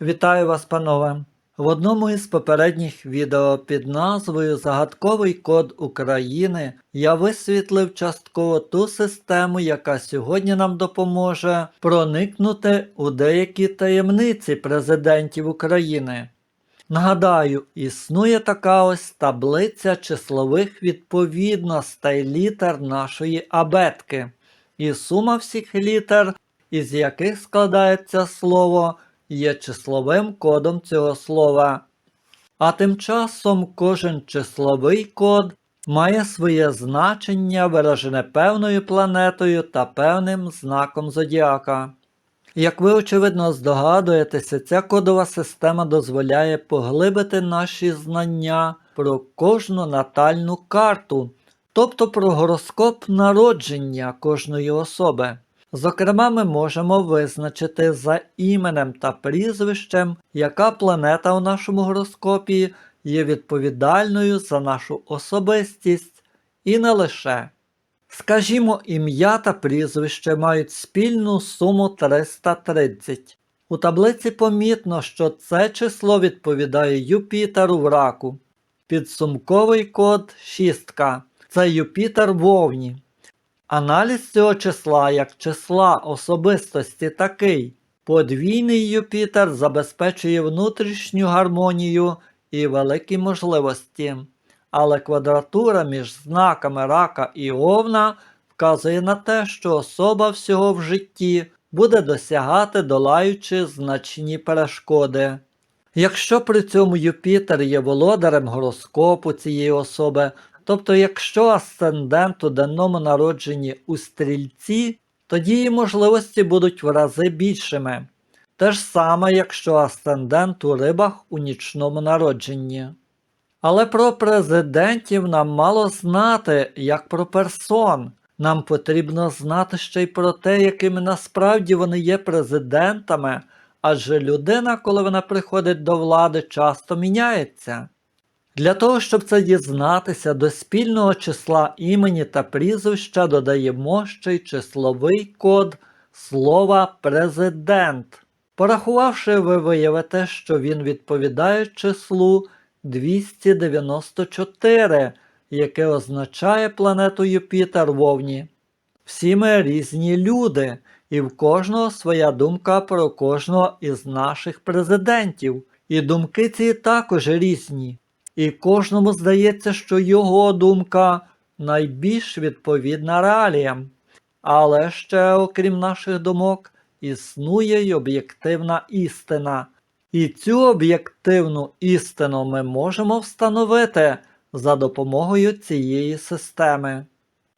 Вітаю вас, панове! В одному із попередніх відео під назвою Загадковий код України я висвітлив частково ту систему, яка сьогодні нам допоможе проникнути у деякі таємниці президентів України. Нагадаю, існує така ось таблиця числових відповідностей літер нашої абетки, і сума всіх літер, із яких складається слово, є числовим кодом цього слова. А тим часом кожен числовий код має своє значення, виражене певною планетою та певним знаком зодіака. Як ви очевидно здогадуєтеся, ця кодова система дозволяє поглибити наші знання про кожну натальну карту, тобто про гороскоп народження кожної особи. Зокрема, ми можемо визначити за іменем та прізвищем, яка планета у нашому гороскопі є відповідальною за нашу особистість і не лише. Скажімо, ім'я та прізвище мають спільну суму 330. У таблиці помітно, що це число відповідає Юпітеру в раку. Підсумковий код шістка. Це Юпітер в Овні. Аналіз цього числа як числа особистості такий. Подвійний Юпітер забезпечує внутрішню гармонію і великі можливості, але квадратура між знаками рака і овна вказує на те, що особа всього в житті буде досягати, долаючи значні перешкоди. Якщо при цьому Юпітер є володарем гороскопу цієї особи, тобто якщо асцендент у денному народженні у стрільці, тоді її можливості будуть в рази більшими. Те ж саме, якщо асцендент у рибах у нічному народженні. Але про президентів нам мало знати, як про персон. Нам потрібно знати ще й про те, якими насправді вони є президентами, адже людина, коли вона приходить до влади, часто міняється. Для того, щоб це дізнатися, до спільного числа імені та прізвища додаємо ще й числовий код слова президент. Порахувавши, ви виявите, що він відповідає числу 294, яке означає планету Юпітер вовні. Всі ми різні люди, і в кожного своя думка про кожного із наших президентів. І думки ці також різні. І кожному здається, що його думка найбільш відповідна реаліям. Але ще, окрім наших думок, існує й об'єктивна істина. І цю об'єктивну істину ми можемо встановити за допомогою цієї системи.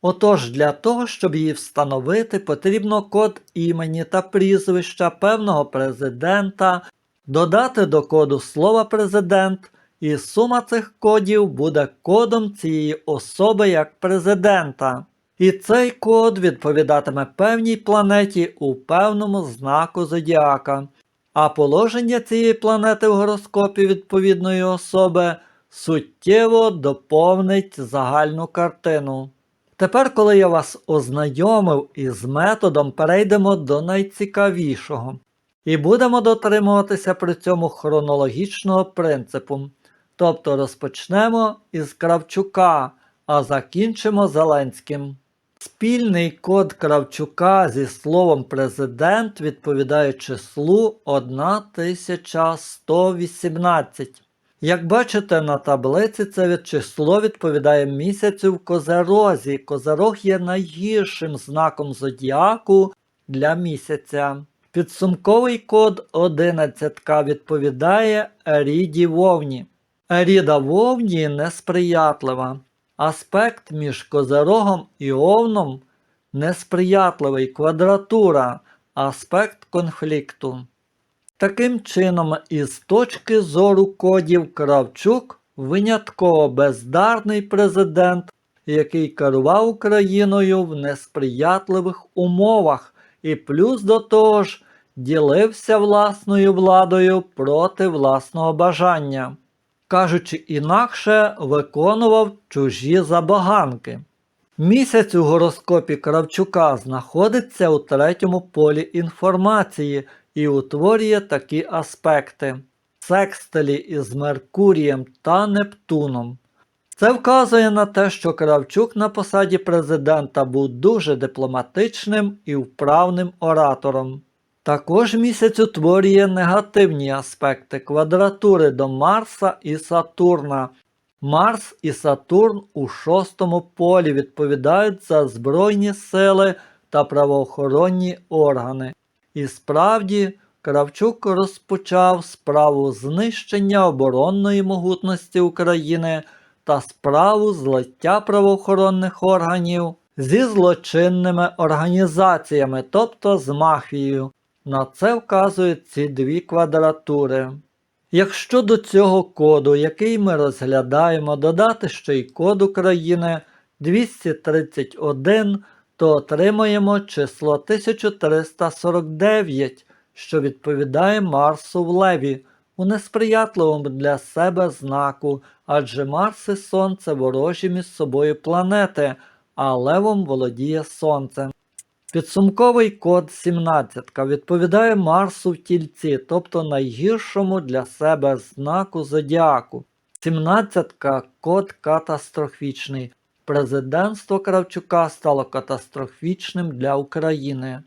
Отож, для того, щоб її встановити, потрібно код імені та прізвища певного президента, додати до коду слова президент, і сума цих кодів буде кодом цієї особи як президента. І цей код відповідатиме певній планеті у певному знаку зодіака, а положення цієї планети в гороскопі відповідної особи суттєво доповнить загальну картину. Тепер, коли я вас ознайомив із методом, перейдемо до найцікавішого. І будемо дотримуватися при цьому хронологічного принципу. Тобто розпочнемо із Кравчука, а закінчимо Зеленським. Спільний код Кравчука зі словом президент відповідає числу 1118. Як бачите на таблиці, це число відповідає місяцю в Козерозі. Козерог є найгіршим знаком зодіаку для місяця. Підсумковий код 11 відповідає Ріді Вовні. Ріда Вовні несприятлива. Аспект між Козерогом і Овном несприятливий квадратура, аспект конфлікту. Таким чином, із точки зору кодів Кравчук винятково бездарний президент, який керував Україною в несприятливих умовах і плюс до того ж ділився власною владою проти власного бажання. Кажучи інакше, виконував чужі забаганки. Місяць у гороскопі Кравчука знаходиться у третьому полі інформації і утворює такі аспекти секстилі із Меркурієм та Нептуном. Це вказує на те, що Кравчук на посаді президента був дуже дипломатичним і вправним оратором. Також місяць утворює негативні аспекти квадратури до Марса і Сатурна. Марс і Сатурн у шостому полі відповідають за збройні сили та правоохоронні органи. І справді, Кравчук розпочав справу знищення оборонної могутності України та справу злиття правоохоронних органів зі злочинними організаціями, тобто з мафією. На це вказують ці дві квадратури. Якщо до цього коду, який ми розглядаємо, додати ще й код України 231, то отримаємо число 1349, що відповідає Марсу в Леві у несприятливому для себе знаку, адже Марс і Сонце ворожі між собою планети, а Левом володіє Сонце. Підсумковий код 17 відповідає Марсу в тільці, тобто найгіршому для себе знаку зодіаку. 17 код катастрофічний. Президентство Кравчука стало катастрофічним для України.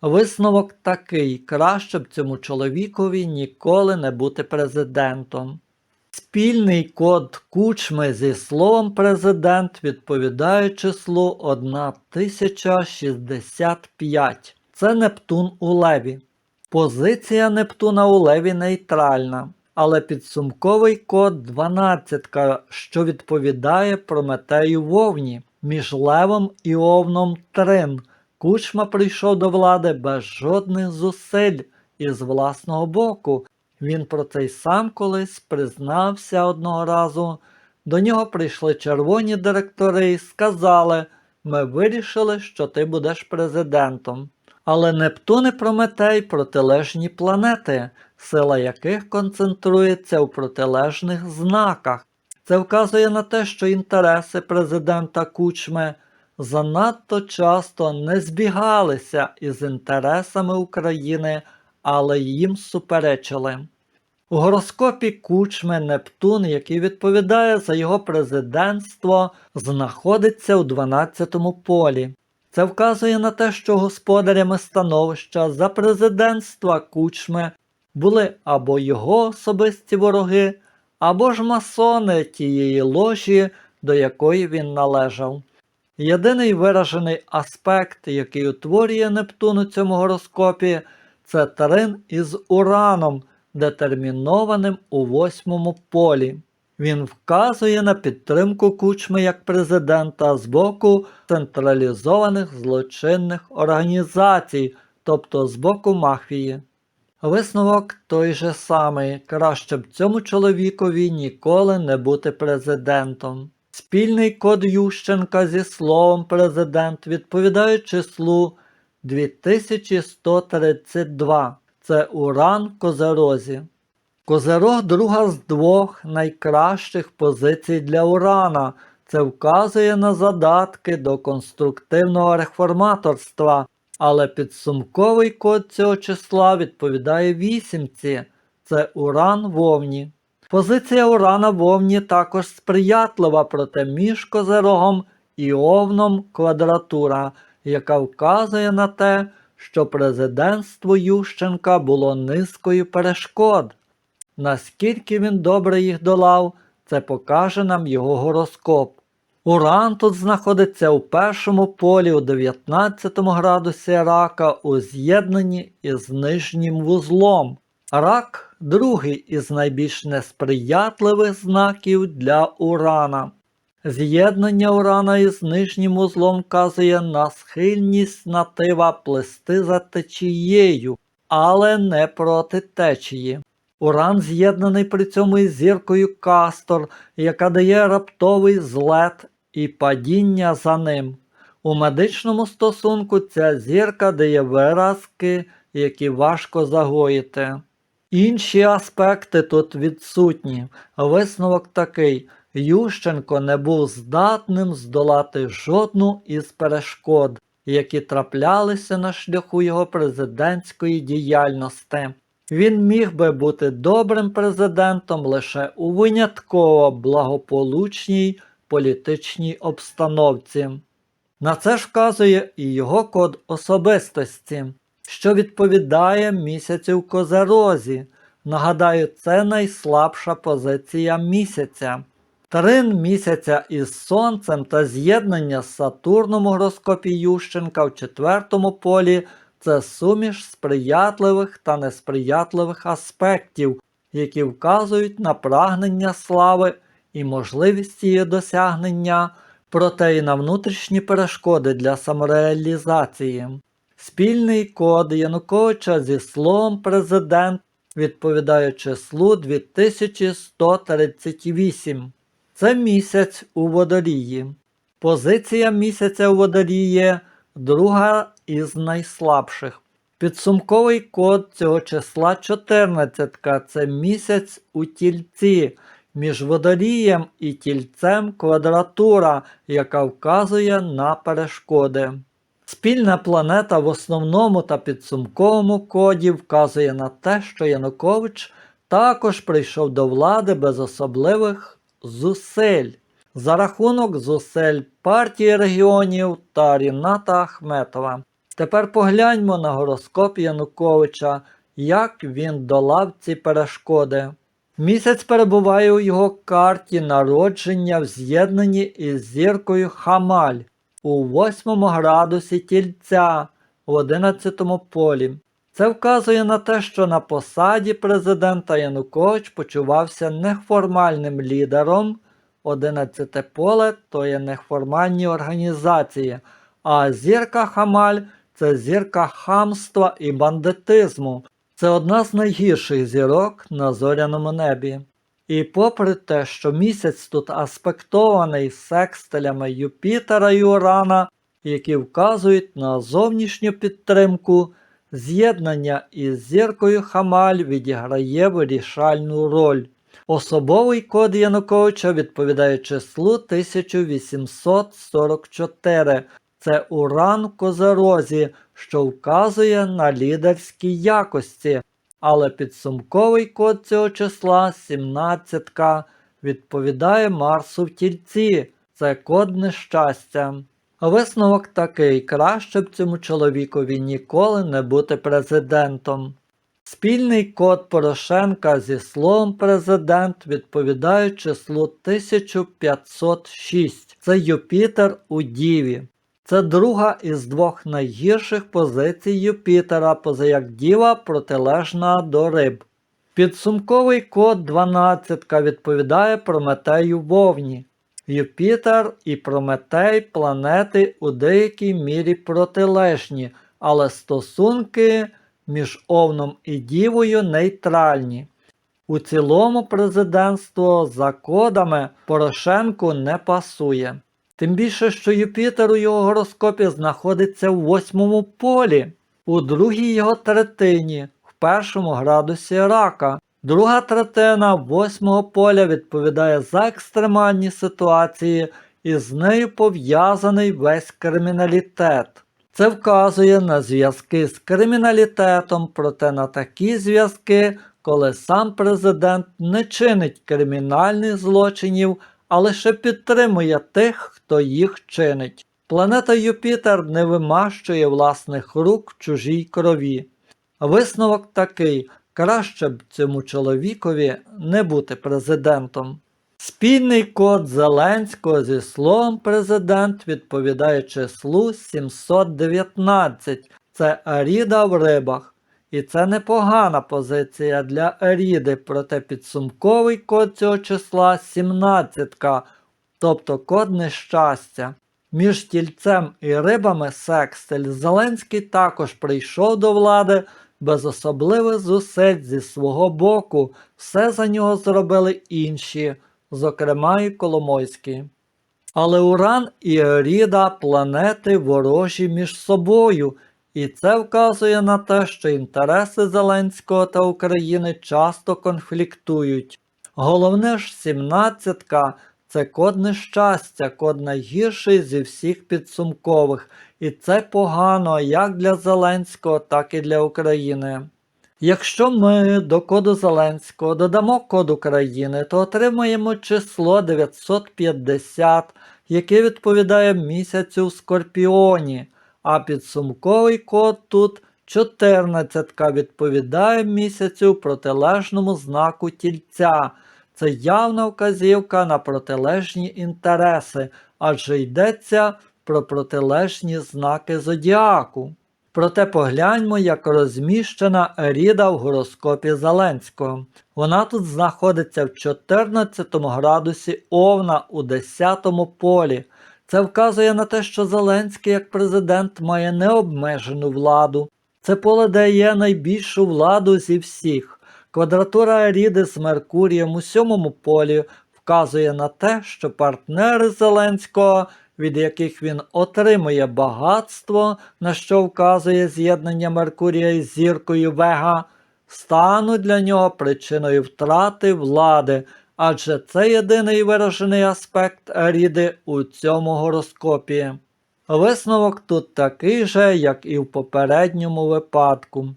Висновок такий: краще б цьому чоловікові ніколи не бути президентом. Спільний код кучми зі словом президент відповідає числу 1065. Це Нептун у Леві. Позиція Нептуна у Леві нейтральна, але підсумковий код 12, що відповідає Прометею Вовні між Левом і Овном Трин. Кучма прийшов до влади без жодних зусиль і з власного боку. Він про це й сам колись признався одного разу. До нього прийшли червоні директори і сказали: ми вирішили, що ти будеш президентом. Але Нептун і Прометей протилежні планети, сила яких концентрується у протилежних знаках. Це вказує на те, що інтереси президента Кучми занадто часто не збігалися із інтересами України, але їм суперечили. У гороскопі Кучми Нептун, який відповідає за його президентство, знаходиться у 12-му полі. Це вказує на те, що господарями становища за президентства Кучми були або його особисті вороги, або ж масони тієї ложі, до якої він належав. Єдиний виражений аспект, який утворює Нептун у цьому гороскопі, це Тарин із Ураном, детермінованим у восьмому полі. Він вказує на підтримку кучми як президента з боку централізованих злочинних організацій, тобто з боку мафії. Висновок той же самий, краще б цьому чоловікові ніколи не бути президентом. Спільний код Ющенка зі словом президент відповідає числу 2132. Це Уран Козерозі. Козерог друга з двох найкращих позицій для Урана. Це вказує на задатки до конструктивного реформаторства, але підсумковий код цього числа відповідає вісімці. Це Уран вовні. Позиція Урана вовні також сприятлива, проте між Козерогом і Овном квадратура, яка вказує на те, що президентство Ющенка було низкою перешкод. Наскільки він добре їх долав, це покаже нам його гороскоп. Уран тут знаходиться у першому полі у 19 градусі рака у з'єднанні із нижнім вузлом. Рак другий із найбільш несприятливих знаків для Урана. З'єднання Урана із нижнім узлом вказує на схильність натива плести за течією, але не проти течії. Уран з'єднаний при цьому із зіркою Кастор, яка дає раптовий злет і падіння за ним. У медичному стосунку ця зірка дає виразки, які важко загоїти. Інші аспекти тут відсутні. Висновок такий. Ющенко не був здатним здолати жодну із перешкод. які траплялися на шляху його президентської діяльності. Він міг би бути добрим президентом лише у винятково благополучній політичній обстановці. На це ж вказує і його код особистості, що відповідає місяцю в Козерозі. Нагадаю, це найслабша позиція місяця. Трин місяця із Сонцем та з'єднання з Сатурном у гороскопі Ющенка в четвертому полі це суміш сприятливих та несприятливих аспектів, які вказують на прагнення слави і можливість її досягнення, проте і на внутрішні перешкоди для самореалізації. Спільний код Януковича зі словом президент відповідає числу 2138. Це місяць у водолії. Позиція місяця у водолії друга із найслабших. Підсумковий код цього числа 14 це місяць у тільці. Між водолієм і тільцем квадратура, яка вказує на перешкоди. Спільна планета в основному та підсумковому коді вказує на те, що Янукович також прийшов до влади без особливих зусиль. За рахунок зусиль партії регіонів та Ріната Ахметова. Тепер погляньмо на гороскоп Януковича, як він долав ці перешкоди. Місяць перебуває у його карті народження в з'єднанні із зіркою Хамаль у 8 градусі тільця в 11 полі. Це вказує на те, що на посаді президента Янукович почувався неформальним лідером. 11 поле то є неформальні організації, а зірка Хамаль це зірка хамства і бандитизму. Це одна з найгірших зірок на зоряному небі. І попри те, що місяць тут аспектований секстелями Юпітера і Урана, які вказують на зовнішню підтримку, з'єднання із зіркою Хамаль відіграє вирішальну роль. Особовий код Януковича відповідає числу 1844. Це уран в Козерозі, що вказує на лідерські якості. Але підсумковий код цього числа 17 відповідає Марсу в тільці. Це код нещастя. Висновок такий: краще б цьому чоловікові ніколи не бути президентом. Спільний код Порошенка зі словом президент відповідає числу 1506. Це Юпітер у Діві. Це друга із двох найгірших позицій Юпітера, поза як Діва протилежна до риб. Підсумковий код 12 відповідає Прометею Вовні. Юпітер і Прометей планети у деякій мірі протилежні, але стосунки між Овном і Дівою нейтральні. У цілому президентство за кодами Порошенку не пасує. Тим більше, що Юпітер у його гороскопі знаходиться в восьмому полі, у другій його третині, в першому градусі рака. Друга третина восьмого поля відповідає за екстремальні ситуації, і з нею пов'язаний весь криміналітет. Це вказує на зв'язки з криміналітетом, проте на такі зв'язки, коли сам президент не чинить кримінальних злочинів, а лише підтримує тих, хто їх чинить. Планета Юпітер не вимащує власних рук в чужій крові. Висновок такий: краще б цьому чоловікові не бути президентом. Спільний код Зеленського зі словом президент відповідає числу 719. Це Аріда в рибах. І це непогана позиція для Аріди, проте підсумковий код цього числа 17, тобто код нещастя. Між тільцем і рибами Секстель Зеленський також прийшов до влади без особливих зусиль зі свого боку. Все за нього зробили інші, зокрема і Коломойський. Але Уран і Еріда планети ворожі між собою, і це вказує на те, що інтереси Зеленського та України часто конфліктують. Головне ж, сімнадцятка Це код нещастя, код найгірший зі всіх підсумкових. І це погано як для Зеленського, так і для України. Якщо ми до коду Зеленського додамо код України, то отримаємо число 950, яке відповідає місяцю в Скорпіоні, а підсумковий код тут 14 відповідає місяцю протилежному знаку тільця. Це явна вказівка на протилежні інтереси, адже йдеться про протилежні знаки зодіаку. Проте погляньмо, як розміщена Еріда в гороскопі Зеленського. Вона тут знаходиться в 14 градусі Овна у 10 полі. Це вказує на те, що Зеленський як президент має необмежену владу. Це поле дає найбільшу владу зі всіх. Квадратура Еріди з Меркурієм у сьомому полі вказує на те, що партнери Зеленського, від яких він отримує багатство, на що вказує з'єднання Меркурія із зіркою Вега, стануть для нього причиною втрати влади, адже це єдиний виражений аспект Еріди у цьому гороскопі. Висновок тут такий же, як і в попередньому випадку.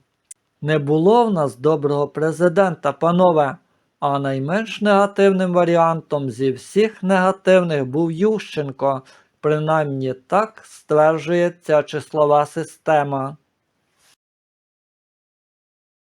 Не було в нас доброго президента, панове, а найменш негативним варіантом зі всіх негативних був Ющенко, принаймні так стверджує ця числова система.